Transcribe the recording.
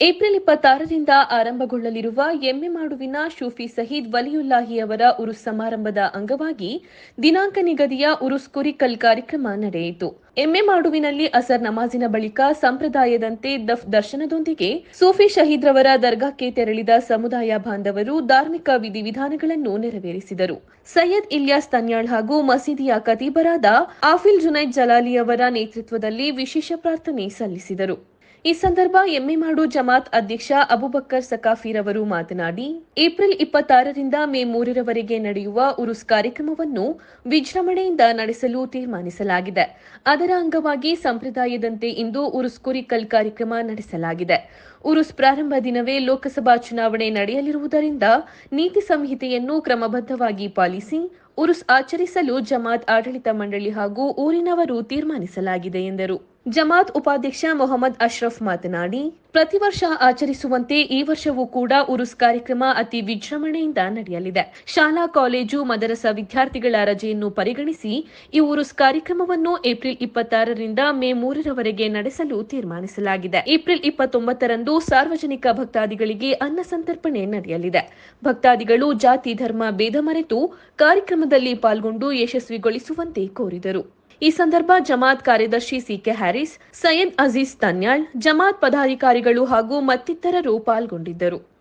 April ಇಪ್ಪತ್ತಾರರಿಂದ ಆರಂಭಗೊಳ್ಳಲಿರುವ ಎಮ್ಮೆ ಮಾಡುವಿನ ಶೂಫಿ ಸಹೀದ್ ವಲಿಯುಲ್ಲಾಹಿ ಅವರ ಉರುಸ್ ಸಮಾರಂಭದ ಅಂಗವಾಗಿ ದಿನಾಂಕ ನಿಗದಿಯ ಉರುಸ್ ಕುರಿಕಲ್ ಕಾರ್ಯಕ್ರಮ ನಡೆಯಿತು. ಎಮ್ಮೆ ಮಾಡುವಿನಲ್ಲಿ ಅಸರ್ ನಮಾಜಿನ ಬಳಿಕ ಸಂಪ್ರದಾಯದಂತೆ ದಫ್ ದರ್ಶನದೊಂದಿಗೆ ಸೂಫಿ ಶಹೀದ್ರವರ ದರ್ಗಾಕ್ಕೆ ತೆರಳಿದ ಸಮುದಾಯ ಬಾಂಧವರು ಧಾರ್ಮಿಕ ವಿಧಿವಿಧಾನಗಳನ್ನು ನೆರವೇರಿಸಿದರು. ಸೈಯದ್ ಇಲ್ಯಾಸ್ ತನ್ಯಾಳ್ ಹಾಗೂ ಮಸೀದಿಯ ಕತೀಬರಾದ ಆಫಿಲ್ ಜುನೈದ್ ಜಲಾಲಿ ಅವರ ನೇತೃತ್ವದಲ್ಲಿ ವಿಶೇಷ ಪ್ರಾರ್ಥನೆ ಸಲ್ಲಿಸಿದರು. ಈ ಸಂದರ್ಭ ಎಮ್ಮೆಮಾಡು ಜಮಾತ್ ಅಧ್ಯಕ್ಷ ಅಬುಬಕ್ಕರ್ ಸಕಾಫಿರ್ ಅವರು ಮಾತನಾಡಿ, ಏಪ್ರಿಲ್ ಇಪ್ಪತ್ತಾರರಿಂದ ಮೇ ಮೂರರವರೆಗೆ ನಡೆಯುವ ಉರುಸ್ ಕಾರ್ಯಕ್ರಮವನ್ನು ವಿಜೃಂಭಣೆಯಿಂದ ನಡೆಸಲು ತೀರ್ಮಾನಿಸಲಾಗಿದೆ. ಅದರ ಅಂಗವಾಗಿ ಸಂಪ್ರದಾಯದಂತೆ ಇಂದು ಉರುಸ್ ಕುರಿಕಲ್ ಕಾರ್ಯಕ್ರಮ ನಡೆಸಲಾಗಿದೆ. ಉರುಸ್ ಪ್ರಾರಂಭ ದಿನವೇ ಲೋಕಸಭಾ ಚುನಾವಣೆ ನಡೆಯಲಿರುವುದರಿಂದ ನೀತಿ ಸಂಹಿತೆಯನ್ನು ಕ್ರಮಬದ್ಧವಾಗಿ ಪಾಲಿಸಿ ಉರುಸ್ ಆಚರಿಸಲು ಜಮಾತ್ ಆಡಳಿತ ಮಂಡಳಿ ಹಾಗೂ ಊರಿನವರು ತೀರ್ಮಾನಿಸಲಾಗಿದೆ ಎಂದರು. ಜಮಾತ್ ಉಪಾಧ್ಯಕ್ಷ ಮೊಹಮ್ಮದ್ ಅಶ್ರಫ್ ಮಾತನಾಡಿ, ಪ್ರತಿ ವರ್ಷ ಆಚರಿಸುವಂತೆ ಈ ವರ್ಷವೂ ಕೂಡ ಉರುಸ್ ಕಾರ್ಯಕ್ರಮ ಅತಿ ವಿಜೃಂಭಣೆಯಿಂದ ನಡೆಯಲಿದೆ. ಶಾಲಾ, ಕಾಲೇಜು, ಮದರಸ ವಿದ್ಯಾರ್ಥಿಗಳ ರಜೆಯನ್ನು ಪರಿಗಣಿಸಿ ಈ ಉರುಸ್ ಕಾರ್ಯಕ್ರಮವನ್ನು ಏಪ್ರಿಲ್ ಇಪ್ಪತ್ತಾರರಿಂದ ಮೇ ಮೂರರವರೆಗೆ ನಡೆಸಲು ತೀರ್ಮಾನಿಸಲಾಗಿದೆ. ಏಪ್ರಿಲ್ ಇಪ್ಪತ್ತೊಂಬತ್ತರಂದು ಸಾರ್ವಜನಿಕ ಭಕ್ತಾದಿಗಳಿಗೆ ಅನ್ನ ಸಂತರ್ಪಣೆ ನಡೆಯಲಿದೆ. ಭಕ್ತಾದಿಗಳು ಜಾತಿ, ಧರ್ಮ, ಭೇದ ಮರೆತು ಕಾರ್ಯಕ್ರಮದಲ್ಲಿ ಪಾಲ್ಗೊಂಡು ಯಶಸ್ವಿಗೊಳಿಸುವಂತೆ ಕೋರಿದರು. ಈ ಸಂದರ್ಭ ಜಮಾತ್ ಕಾರ್ಯದರ್ಶಿ ಸಿಕೆ ಹ್ಯಾರಿಸ್ ಸೈಯದ್ ಅಜೀಜ್ ತನ್ಯಾಳ್ ಜಮಾತ್ ಪದಾಧಿಕಾರಿಗಳು ಹಾಗೂ ಮತ್ತಿತರರು ಪಾಲ್ಗೊಂಡಿದ್ದರು.